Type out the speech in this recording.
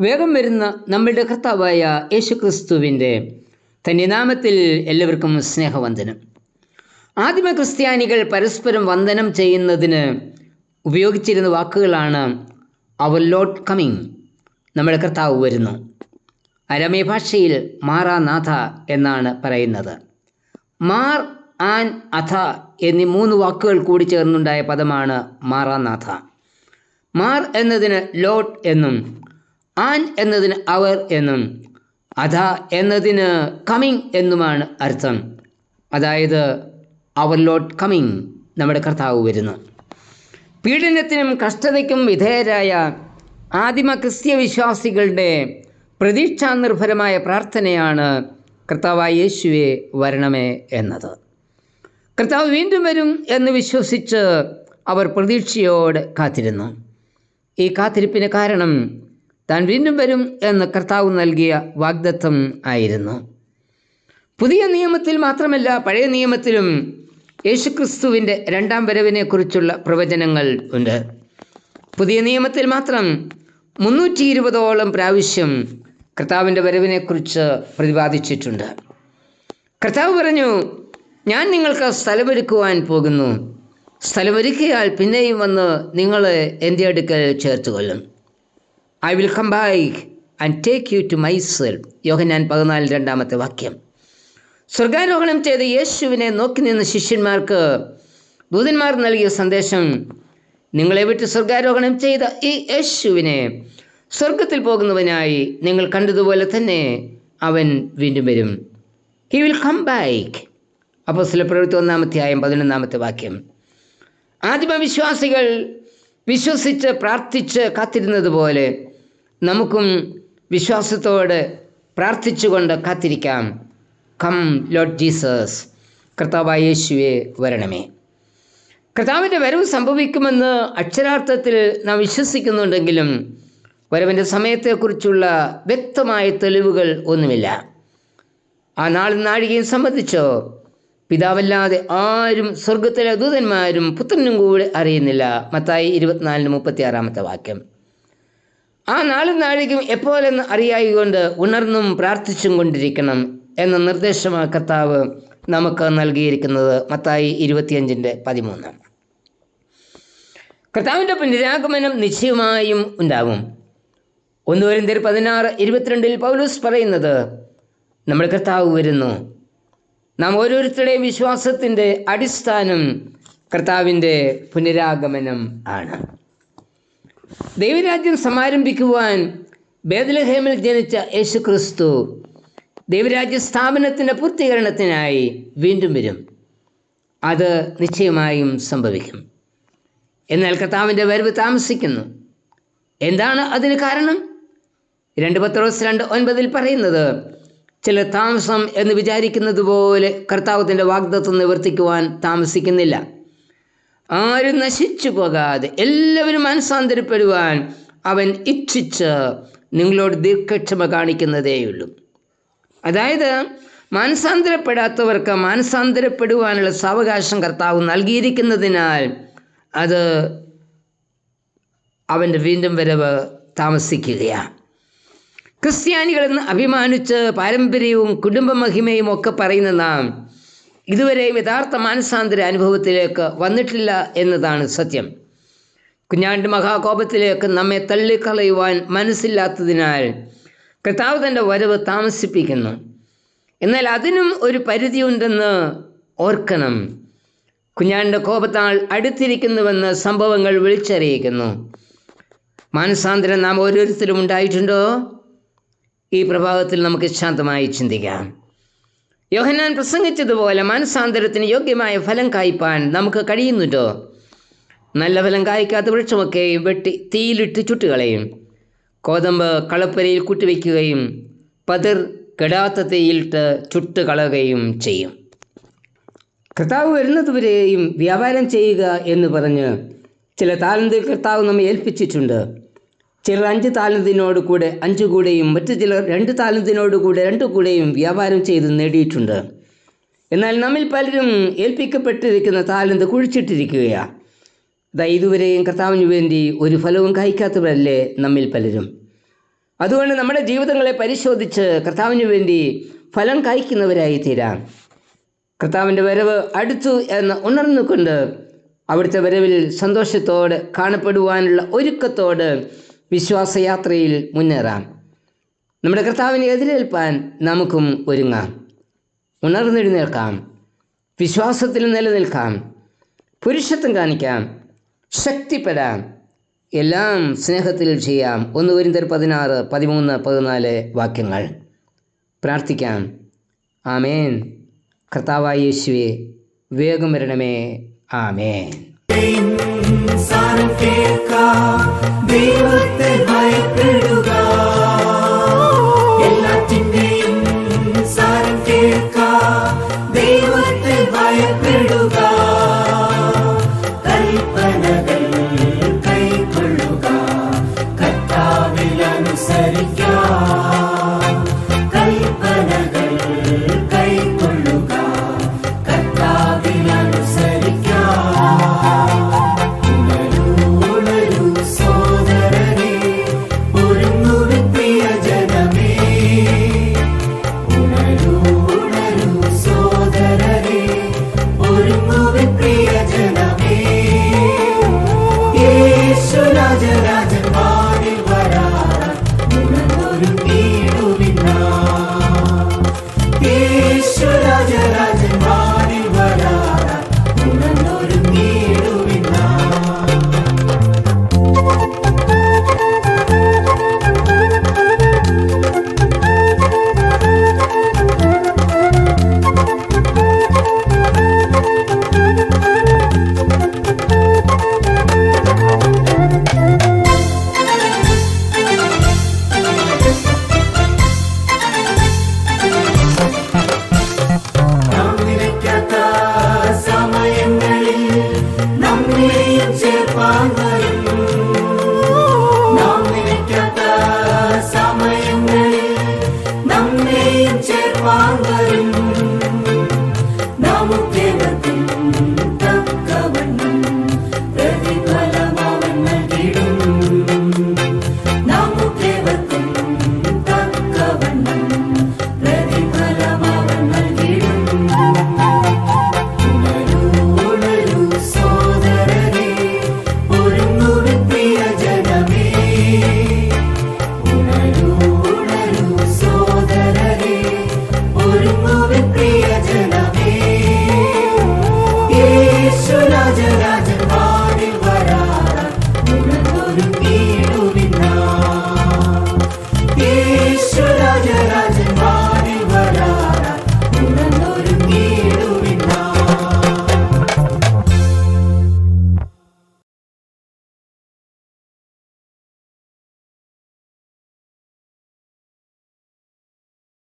വേഗം വരുന്ന നമ്മളുടെ കർത്താവായ യേശു ക്രിസ്തുവിന്റെ തന്റെ നാമത്തിൽ എല്ലാവർക്കും സ്നേഹവന്ദനം. ആദിമ ക്രിസ്ത്യാനികൾ പരസ്പരം വന്ദനം ചെയ്യുന്നതിന് ഉപയോഗിച്ചിരുന്ന വാക്കുകളാണ് അവർ ലോഡ് കമ്മിങ് നമ്മുടെ കർത്താവ് വരുന്നു അരമേ ഭാഷയിൽ മാറാനാഥ എന്നാണ് പറയുന്നത്. മാർ ആൻ അഥ എന്നീ മൂന്ന് വാക്കുകൾ കൂടി ചേർന്നുണ്ടായ പദമാണ് മാറാനാഥ മാർ എന്നതിന് ലോഡ് എന്നും ആൻ എന്നതിന് അവർ എന്നും അധ എന്നതിന് കമ്മിങ് എന്നുമാണ് അർത്ഥം. അതായത് അവർ ലോട്ട് കമ്മിങ് നമ്മുടെ കർത്താവ് വരുന്നു. പീഡനത്തിനും കഷ്ടതയ്ക്കും വിധേയരായ ആദിമ ക്രിസ്തീയ വിശ്വാസികളുടെ പ്രതീക്ഷാനിർഭരമായ പ്രാർത്ഥനയാണ് കർത്താവായ യേശുവെ വരണമേ എന്നത്. കർത്താവ് വീണ്ടും വരും എന്ന് വിശ്വസിച്ച് അവർ പ്രതീക്ഷയോട് കാത്തിരുന്നു. ഈ കാത്തിരിപ്പിന് കാരണം താൻ വീണ്ടും വരും എന്ന് കർത്താവ് നൽകിയ വാഗ്ദത്തം ആയിരുന്നു. പുതിയ നിയമത്തിൽ മാത്രമല്ല പഴയ നിയമത്തിലും യേശുക്രിസ്തുവിന്റെ രണ്ടാം വരവിനെക്കുറിച്ചുള്ള പ്രവചനങ്ങൾ ഉണ്ട്. പുതിയ നിയമത്തിൽ മാത്രം മുന്നൂറ്റി ഇരുപതോളം പ്രാവശ്യം കർത്താവിന്റെ വരവിനെക്കുറിച്ച് പ്രതിപാദിച്ചിട്ടുണ്ട്. കർത്താവ് പറഞ്ഞു ഞാൻ നിങ്ങൾക്ക് സ്ഥലമൊരുക്കുവാൻ പോകുന്നു. സ്ഥലമൊരുക്കിയാൽ പിന്നെയും വന്ന് നിങ്ങൾ എന്റെ അടുക്കൽ ചേർത്ത് കൊല്ലും I will come back and take you to myself ഞാൻ പതിനാല് രണ്ടാമത്തെ വാക്യം. സ്വർഗാരോഹണം ചെയ്ത യേശുവിനെ നോക്കി നിന്ന ശിഷ്യന്മാർക്ക് ദൂതന്മാർ നൽകിയ സന്ദേശം നിങ്ങളെ വിട്ട് സ്വർഗാരോഹണം ചെയ്ത ഈ യേശുവിനെ സ്വർഗത്തിൽ പോകുന്നവനായി നിങ്ങൾ കണ്ടതുപോലെ തന്നെ അവൻ വീണ്ടും വരും. ഹി വിൽ കം ബാക്ക് അപ്പോൾ ചില പ്രവൃത്തി ഒന്നാമത്തെയായും പതിനൊന്നാമത്തെ വാക്യം. ആദിമവിശ്വാസികൾ വിശ്വസിച്ച് പ്രാർത്ഥിച്ച് കാത്തിരുന്നത് പോലെ നമുക്കും വിശ്വാസത്തോടെ പ്രാർത്ഥിച്ചുകൊണ്ട് കാത്തിരിക്കാം. കം ലോഡ് ജീസസ് കർത്താവായ യേശുവെ വരണമേ. കർത്താവിന്റെ വരവ് സംഭവിക്കുമെന്ന് അക്ഷരാർത്ഥത്തിൽ നാം വിശ്വസിക്കുന്നുണ്ടെങ്കിലും വരവിന്റെ സമയത്തെക്കുറിച്ചുള്ള വ്യക്തമായ തെളിവുകൾ ഒന്നുമില്ല. ആ നാളും നാഴികയും സംബന്ധിച്ചോ പിതാവല്ലാതെ ആരും സ്വർഗത്തിലെ ദൂതന്മാരും പുത്രനും കൂടെ അറിയുന്നില്ല. മത്തായി ഇരുപത്തിനാലിന് മുപ്പത്തി ആറാമത്തെ വാക്യം. ആ നാളും നാഴികയും എപ്പോലെന്ന് അറിയായികൊണ്ട് ഉണർന്നും പ്രാർത്ഥിച്ചും കൊണ്ടിരിക്കണം എന്ന നിർദ്ദേശമാണ് കർത്താവ് നമുക്ക് നൽകിയിരിക്കുന്നത്. മത്തായി ഇരുപത്തിയഞ്ചിന്റെ പതിമൂന്ന്. കർത്താവിന്റെ പുനരാഗമനം നിശ്ചയമായും ഉണ്ടാവും. ഒന്ന് വരിന്തർ പതിനാറ് ഇരുപത്തിരണ്ടിൽ പൗലൂസ് പറയുന്നത് നമ്മൾ കർത്താവ് വരുന്നു. നാം ഓരോരുത്തരുടെയും വിശ്വാസത്തിന്റെ അടിസ്ഥാനം കർത്താവിന്റെ പുനരാഗമനം ആണ്. ദൈവരാജ്യം സമാരംഭിക്കുവാൻ ബേദലഹേമിൽ ജനിച്ച യേശു ക്രിസ്തു ദൈവരാജ്യ സ്ഥാപനത്തിന്റെ പൂർത്തീകരണത്തിനായി വീണ്ടും വരും. അത് നിശ്ചയമായും സംഭവിക്കും. എന്നാൽ കർത്താവിന്റെ വരവ് താമസിക്കുന്നു. എന്താണ് അതിന് കാരണം? രണ്ട് പത്രോസ് രണ്ട് ഒൻപതിൽ പറയുന്നത് ചില താമസം എന്ന് വിചാരിക്കുന്നത് പോലെ കർത്താവത്തിന്റെ വാഗ്ദത്വം നിവർത്തിക്കുവാൻ താമസിക്കുന്നില്ല. ആരും നശിച്ചു പോകാതെ എല്ലാവരും മനസ്സാന്തരപ്പെടുവാൻ അവൻ ഇച്ഛിച്ച് നിങ്ങളോട് ദീർഘക്ഷമ കാണിക്കുന്നതേയുള്ളൂ. അതായത് മാനസാന്തരപ്പെടാത്തവർക്ക് മാനസാന്തരപ്പെടുവാനുള്ള സാവകാശം കർത്താവ് നൽകിയിരിക്കുന്നതിനാൽ അത് അവന്റെ വീണ്ടും വരവ് താമസിക്കുകയാണ്. ക്രിസ്ത്യാനികളെന്ന് അഭിമാനിച്ച് പാരമ്പര്യവും കുടുംബമഹിമയും ഒക്കെ പറയുന്ന നാം ഇതുവരെയും യഥാർത്ഥ മാനസാന്തര അനുഭവത്തിലേക്ക് വന്നിട്ടില്ല എന്നതാണ് സത്യം. കുഞ്ഞാണ്ട് മഹാകോപത്തിലേക്ക് നമ്മെ തള്ളിക്കളയുവാൻ മനസ്സില്ലാത്തതിനാൽ കർത്താവ് തന്റെ വരവ് താമസിപ്പിക്കുന്നു. എന്നാൽ അതിനും ഒരു പരിധിയുണ്ടെന്ന് ഓർക്കണം. കുഞ്ഞാണ്ടിന്റെ കോപത്താൾ അടുത്തിരിക്കുന്നുവെന്ന് സംഭവങ്ങൾ വിളിച്ചറിയിക്കുന്നു. മാനസാന്തരം നാം ഓരോരുത്തരും ഉണ്ടായിട്ടുണ്ടോ? ഈ പ്രഭാവത്തിൽ നമുക്ക് ശാന്തമായി ചിന്തിക്കാം. യോഹന്നാൻ പ്രസംഗിച്ചതുപോലെ മനസാന്തരത്തിന് യോഗ്യമായ ഫലം കായ്പാൻ നമുക്ക് കഴിയുന്നുണ്ടോ? നല്ല ഫലം കായ്ക്കാത്ത വൃക്ഷമൊക്കെയും വെട്ടി തീയിലിട്ട് ചുട്ടുകളയും. കോതമ്പ് കളപ്പരയിൽ കുട്ടിവെക്കുകയും പതിർ കെടാത്ത തീയിലിട്ട് ചുട്ട് കളയുകയും ചെയ്യും. കർത്താവ് വരുന്നതുവരെയും വ്യാപാരം ചെയ്യുക എന്ന് പറഞ്ഞ് ചില താലന്തിൽ കർത്താവ് നമ്മെ ഏൽപ്പിച്ചിട്ടുണ്ട്. ചിലർ അഞ്ച് താലന്തിനോട് കൂടെ അഞ്ച് കൂടെയും മറ്റു ചിലർ രണ്ട് താലന്തിനോട് കൂടെ രണ്ട് കൂടെയും വ്യാപാരം ചെയ്ത് നേടിയിട്ടുണ്ട്. എന്നാൽ നമ്മിൽ പലരും ഏൽപ്പിക്കപ്പെട്ടിരിക്കുന്ന താലന്ത് കുഴിച്ചിട്ടിരിക്കുകയാണ് ദാ ഇതുവരെയും കർത്താവിന് വേണ്ടി ഒരു ഫലവും കായ്ക്കാത്തവരല്ലേ നമ്മിൽ പലരും. അതുകൊണ്ട് നമ്മുടെ ജീവിതങ്ങളെ പരിശോധിച്ച് കർത്താവിന് വേണ്ടി ഫലം കായ്ക്കുന്നവരായി തീരാം. കർത്താവിന്റെ വരവ് അടുത്തു എന്ന് ഉണർന്നുകൊണ്ട് അവിടുത്തെ വരവിൽ സന്തോഷത്തോടെ കാണപ്പെടുവാനുള്ള ഒരുക്കത്തോട് വിശ്വാസയാത്രയിൽ മുന്നേറാം. നമ്മുടെ കർത്താവിനെ എതിരേൽപ്പാൻ നമുക്കും ഒരുങ്ങാം. ഉണർന്നെഴുന്നേൽക്കാം. വിശ്വാസത്തിൽ നിലനിൽക്കാം. പുരുഷത്വം കാണിക്കാം. ശക്തിപ്പെടാം. എല്ലാം സ്നേഹത്തിൽ ചെയ്യാം. ഒന്ന് വരിന്തർ പതിനാറ് പതിമൂന്ന് പതിനാല് വാക്യങ്ങൾ. പ്രാർത്ഥിക്കാം. ആമേൻ. കർത്താവായ യേശുവേ വേഗം വരണമേ. ആമേൻ. കേൾക്കാം. ദൈവത്തെ ഭയപ്പെടുക.